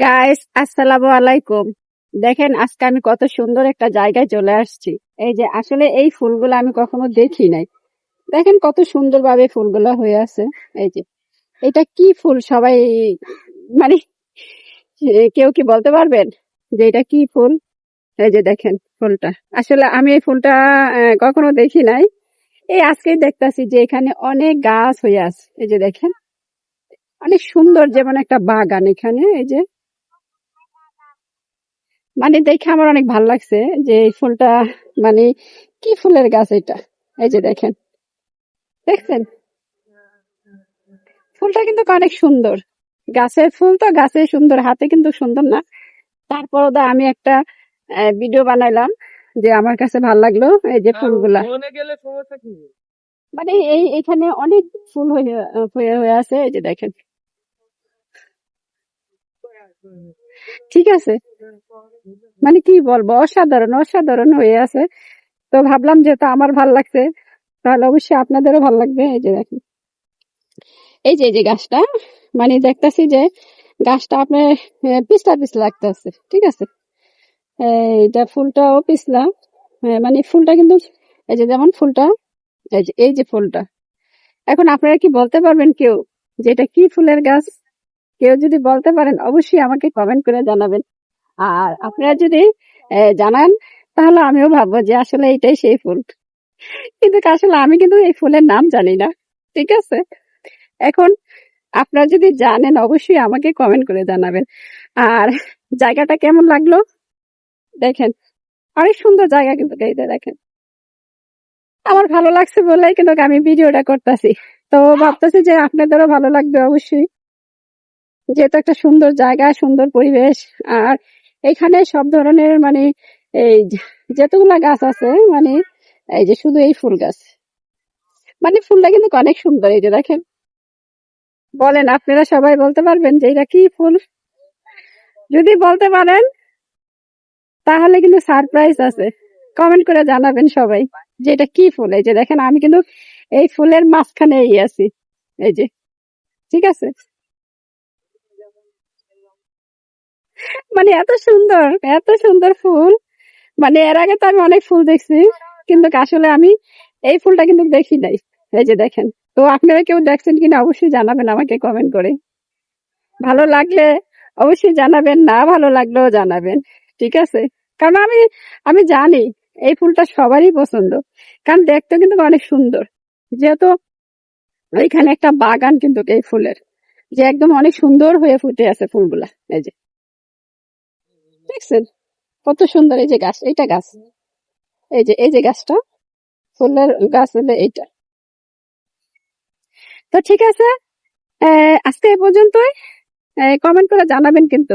Guys আসসালামু আলাইকুম। দেখেন, আজকে আমি কত সুন্দর একটা জায়গায় চলে আসছি। এই যে, আসলে এই ফুলগুলো আমি কখনো দেখি নাই। দেখেন, কত সুন্দর ভাবে ফুলগুলো হয়ে আছে। এই যে, এটা কি ফুল? সবাই মানে কেউ কি বলতে পারবেন যে এটা কি ফুল? এই যে, দেখেন, ফুলটা। আসলে আমি এই ফুলটা কখনো দেখি নাই। এই আজকেই দেখতাছি যে এখানে অনেক গাছ হয়ে আছে। এই যে, দেখেন, অনেক সুন্দর যেমন একটা বাগান এখানে। এই যে মানে দেখে আমার অনেক ভালো লাগছে যে এই ফুলটা মানে কি ফুলের গাছ এটা? এই যে দেখেন। দেখছেন? ফুলটা কিন্তু অনেক সুন্দর। গাছের ফুল তো গাছে সুন্দর হাতে কিন্তু সুন্দর না। তারপরও দা আমি একটা ভিডিও বানাইলাম যে আমার কাছে ভালো লাগল এই যে ফুলগুলা। মনে মানে এই এখানে অনেক ফুল হয়ে হয়ে আছে এই যে দেখেন। ঠিক আছে। মানে কি বলব? অসাধারণ অসাধারণ হয়ে আছে। তো ভাবলাম যেহেতু আমার ভালো লাগছে। তাহলে অবশ্যই আপনাদেরও ভালো লাগবে। এই যে দেখেন। এই যে যে গাছটা মানে দেখতেছি যে গাছটা আপনার পিছলা পিছলা লাগতেছে, ঠিক আছে? এইটা ফুলটাও পিছলা। মানে ফুলটা কিন্তু, এই যে যেমন ফুলটা যে, এই যে ফুলটা। এখন আপনারা কি বলতে পারবেন কেউ যে এটা কি ফুলের গাছ? কেউ যদি বলতে পারেন, অবশ্যই আমাকে কমেন্ট করে জানাবেন। আর আপনারা যদি জানান, তাহলে আমিও ভাববো যে আসলে এটাই সেই ফুল। কিন্তু আসলে আমি কিন্তু এই ফুলের নাম জানি না, ঠিক আছে? এখন আপনারা যদি জানেন, অবশ্যই আমাকে কমেন্ট করে জানাবেন। আর জায়গাটা কেমন লাগল? দেখেন, অনেক সুন্দর জায়গা কিন্তু দেখেন। আমার ভালো লাগছে বলেই কিন্তু আমি ভিডিওটা করতেছি। তো ভাবতেছি যে আপনাদেরও ভালো লাগবে অবশ্যই। যেহেতু একটা সুন্দর জায়গা, সুন্দর পরিবেশ, আর এখানে সব ধরনের মানে এই যতগুলা গাছ আছে মানে এই যে শুধু এই ফুল গাছ। মানে ফুলটা কিন্তু অনেক সুন্দর, এই যে দেখেন। বলেন, আপনারা সবাই বলতে পারবেন যে এটা কি ফুল? যদি বলতে পারেন, তাহলে কিন্তু সারপ্রাইজ আছে। কমেন্ট করে জানাবেন সবাই যে এটা কি ফুল। এই যে দেখেন, আমি কিন্তু এই ফুলের মাঝখানে আছি। এই যে, ঠিক আছে? মানে এত সুন্দর এত সুন্দর ফুল। মানে এর আগে তো আমি অনেক ফুল দেখছি, কিন্তু আসলে আমি এই ফুলটা কিন্তু দেখি নাই। এই যে দেখেন, তো আপনারা কেউ দেখছেন কিনা অবশ্যই জানাবেন আমাকে কমেন্ট করে। ভালো লাগলে অবশ্যই জানাবেন, না ভালো লাগলেও জানাবেন, ঠিক আছে? কারণ আমি আমি জানি এই ফুলটা সবারই পছন্দ, কারণ দেখতে কিন্তু অনেক সুন্দর। যেহেতু এখানে একটা বাগান কিন্তু এই ফুলের, যে একদম অনেক সুন্দর হয়ে ফুটে আছে ফুলগুলা, এই যে। দেখছেন কত সুন্দর এই যে গাছ, এইটা গাছ। এই যে এই যে গাছটা, ফুলের গাছ হলে এইটা। তো ঠিক আছে আজকে এ পর্যন্তই। কমেন্ট করে জানাবেন কিন্তু।